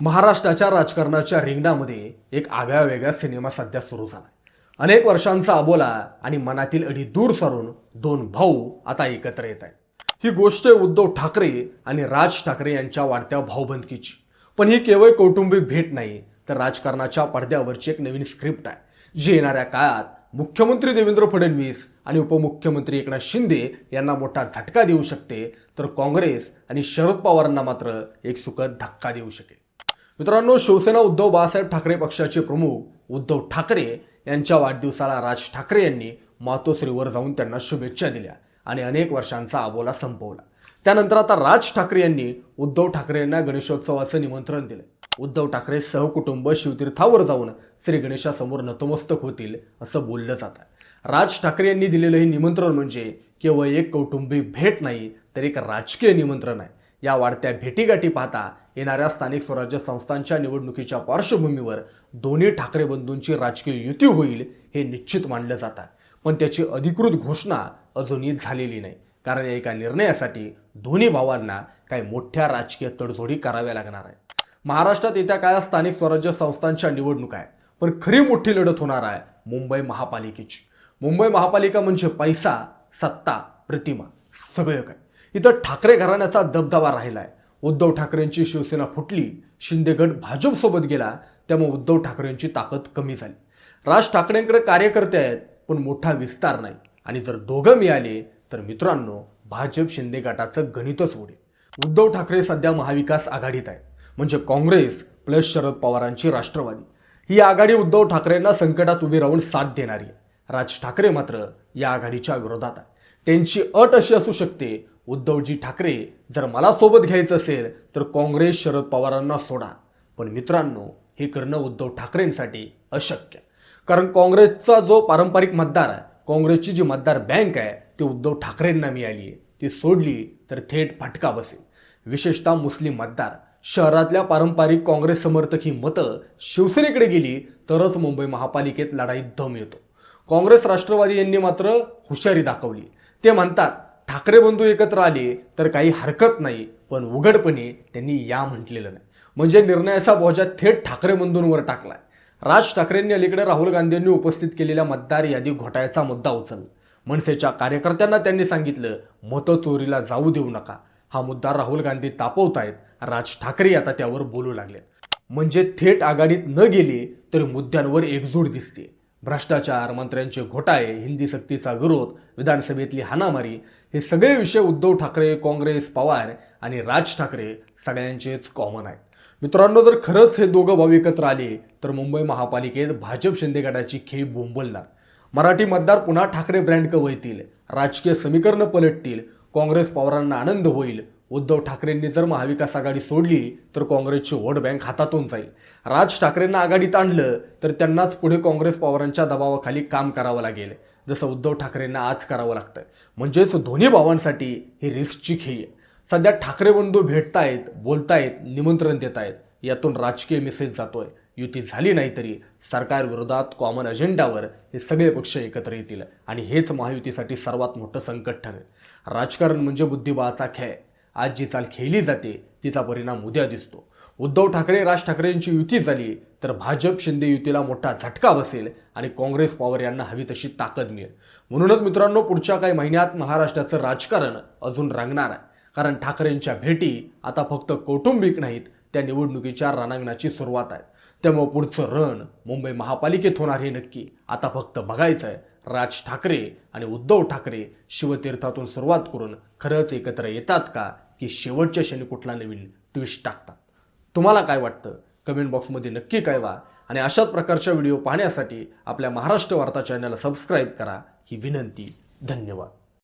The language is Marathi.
महाराष्ट्राच्या राजकारणाच्या रिंगणामध्ये एक आगळ्या वेगळा सिनेमा सध्या सुरू झाला अनेक वर्षांचा अबोला आणि मनातील अडी दूर सारून दोन भाऊ आता एकत्र येत आहेत ही गोष्ट आहे उद्धव ठाकरे आणि राज ठाकरे यांच्या वाढत्या भाऊबंदकीची. पण ही केवळ कौटुंबिक भेट नाही तर राजकारणाच्या पडद्यावरची एक नवीन स्क्रिप्ट आहे जी येणाऱ्या काळात मुख्यमंत्री देवेंद्र फडणवीस आणि उपमुख्यमंत्री एकनाथ शिंदे यांना मोठा झटका देऊ शकते तर काँग्रेस आणि शरद पवारांना मात्र एक सुखद धक्का देऊ शकेल. मित्रांनो शिवसेना उद्धव बाळासाहेब ठाकरे पक्षाचे प्रमुख उद्धव ठाकरे यांच्या वाढदिवसाला राज ठाकरे यांनी मातोश्रीवर जाऊन त्यांना शुभेच्छा दिल्या आणि अनेक वर्षांचा अबोला संपवला. त्यानंतर आता राज ठाकरे यांनी उद्धव ठाकरे यांना गणेशोत्सवाचं निमंत्रण दिलं. उद्धव ठाकरे सहकुटुंब शिवतीर्थावर जाऊन श्री गणेशासमोर नतमस्तक होतील असं बोललं जातं. राज ठाकरे यांनी दिलेलं हे निमंत्रण म्हणजे केवळ एक कौटुंबिक भेट नाही तर एक राजकीय निमंत्रण आहे. या वाढत्या भेटीगाठी पाहता येणाऱ्या स्थानिक स्वराज्य संस्थांच्या निवडणुकीच्या पार्श्वभूमीवर दोन्ही ठाकरे बंधूंची राजकीय युती होईल हे निश्चित मानलं जातं. पण त्याची अधिकृत घोषणा अजूनही झालेली नाही. कारण एका निर्णयासाठी दोन्ही भावांना काही मोठ्या राजकीय तडजोडी कराव्या लागणार आहे. महाराष्ट्रात येत्या काळात स्थानिक स्वराज्य संस्थांच्या निवडणुका आहे. पण खरी मोठी लढत होणार आहे मुंबई महापालिकेची. मुंबई महापालिका म्हणजे पैसा सत्ता प्रतिमा सगळं काय. इथं ठाकरे घराण्याचा दबदबा राहिलाय. उद्धव ठाकरेंची शिवसेना फुटली शिंदे गट भाजपसोबत गेला त्यामुळे उद्धव ठाकरेंची ताकद कमी झाली. राज ठाकरेंकडे कार्यकर्ते आहेत पण मोठा विस्तार नाही. आणि जर दोघं मिळाले तर मित्रांनो भाजप शिंदे गटाचं गणितच उडेल उद्धव ठाकरे सध्या महाविकास आघाडीत आहेत. म्हणजे काँग्रेस प्लस शरद पवारांची राष्ट्रवादी. ही आघाडी उद्धव ठाकरेंना संकटात उभी राहून साथ देणारी आहे. राज ठाकरे मात्र या आघाडीच्या विरोधात आहे त्यांची अट अशी असू शकते उद्धवजी ठाकरे जर मला सोबत घ्यायचं असेल तर काँग्रेस शरद पवारांना सोडा. पण मित्रांनो हे करणं उद्धव ठाकरेंसाठी अशक्य. कारण काँग्रेसचा जो पारंपरिक मतदार आहे काँग्रेसची जी मतदार बँक आहे ती उद्धव ठाकरेंना मिळाली. आहे ती सोडली तर थेट फटका बसेल. विशेषतः मुस्लिम मतदार. शहरातल्या पारंपरिक काँग्रेस समर्थक ही मतं शिवसेनेकडे गेली तरच मुंबई महापालिकेत लढाईत दम येतो. काँग्रेस राष्ट्रवादी यांनी मात्र हुशारी दाखवली. ते म्हणतात ठाकरे बंधू एकत्र आले तर काही हरकत नाही. पण उघडपणे त्यांनी या म्हटलेलं नाही. म्हणजे निर्णयाचा बोजा थेट ठाकरे बंधूंवर टाकलाय. राज ठाकरेंनी अलीकडे राहुल गांधींनी उपस्थित केलेल्या मतदार यादी घोटाळ्याचा मुद्दा उचलला. मनसेच्या कार्यकर्त्यांना त्यांनी सांगितलं मतं चोरीला जाऊ देऊ नका. हा मुद्दा राहुल गांधी तापवतायत. राज ठाकरे आता त्यावर बोलू लागले म्हणजे थेट आघाडीत न गेले तरी मुद्द्यांवर एकजूट दिसते. भ्रष्टाचार मंत्र्यांचे घोटाळे हिंदी सक्तीचा विरोध विधानसभेतली हाणामारी हे सगळे विषय उद्धव ठाकरे काँग्रेस पवार आणि राज ठाकरे सगळ्यांचेच कॉमन आहेत. मित्रांनो जर खरंच हे दोघं भाऊ एकत्र आले तर मुंबई महापालिकेत भाजप शिंदे गटाची खेळी बोंबलणार. मराठी मतदार पुन्हा ठाकरे ब्रँड कवयतील राजकीय समीकरणं पलटतील काँग्रेस पवारांना आनंद होईल उद्धव ठाकरेंनी जर महाविकास आघाडी सोडली तर काँग्रेसची वोट बँक हातातून जाईल. राज ठाकरेंना आघाडीत आणलं तर त्यांनाच पुढे काँग्रेस पवारांच्या दबावाखाली काम करावं लागेल. जसं उद्धव ठाकरेंना आज करावं लागतं म्हणजेच दोन्ही भावांसाठी ही रिस्कची खेळी आहे. सध्या ठाकरे बंधू भेटतायत बोलतायत निमंत्रण देत आहेत यातून राजकीय मेसेज जातोय. युती झाली नाही तरी सरकारविरोधात कॉमन अजेंडावर हे सगळे पक्ष एकत्र येतील. आणि हेच महायुतीसाठी सर्वात मोठं संकट ठरेल. राजकारण म्हणजे बुद्धिबळाचा खेळ. आज जी चाल खेळली जाते तिचा परिणाम उद्या दिसतो. उद्धव ठाकरे राज ठाकरेंची युती झाली तर भाजप शिंदे युतीला मोठा झटका बसेल आणि काँग्रेस पवार यांना हवी तशी ताकद मिळेल. म्हणूनच मित्रांनो पुढच्या काही महिन्यात महाराष्ट्राचं राजकारण अजून रंगणार आहे. कारण ठाकरेंच्या भेटी आता फक्त कौटुंबिक नाहीत त्या निवडणुकीच्या रणांगणाची सुरुवात आहे त्यामुळे पुढचं रण मुंबई महापालिकेत होणार हे नक्की आता फक्त बघायचं आहे. राज ठाकरे आणि उद्धव ठाकरे शिवतीर्थातून सुरुवात करून खरंच एकत्र येतात का की शेवटच्या क्षणी कुठला नवीन ट्विस्ट टाकतात? तुम्हाला काय वाटतं? कमेंट बॉक्समध्ये नक्की कळवा आणि अशाच प्रकारच्या व्हिडिओ पाहण्यासाठी आपल्या महाराष्ट्र वार्ता चॅनलला सबस्क्राईब करा. ही विनंती धन्यवाद.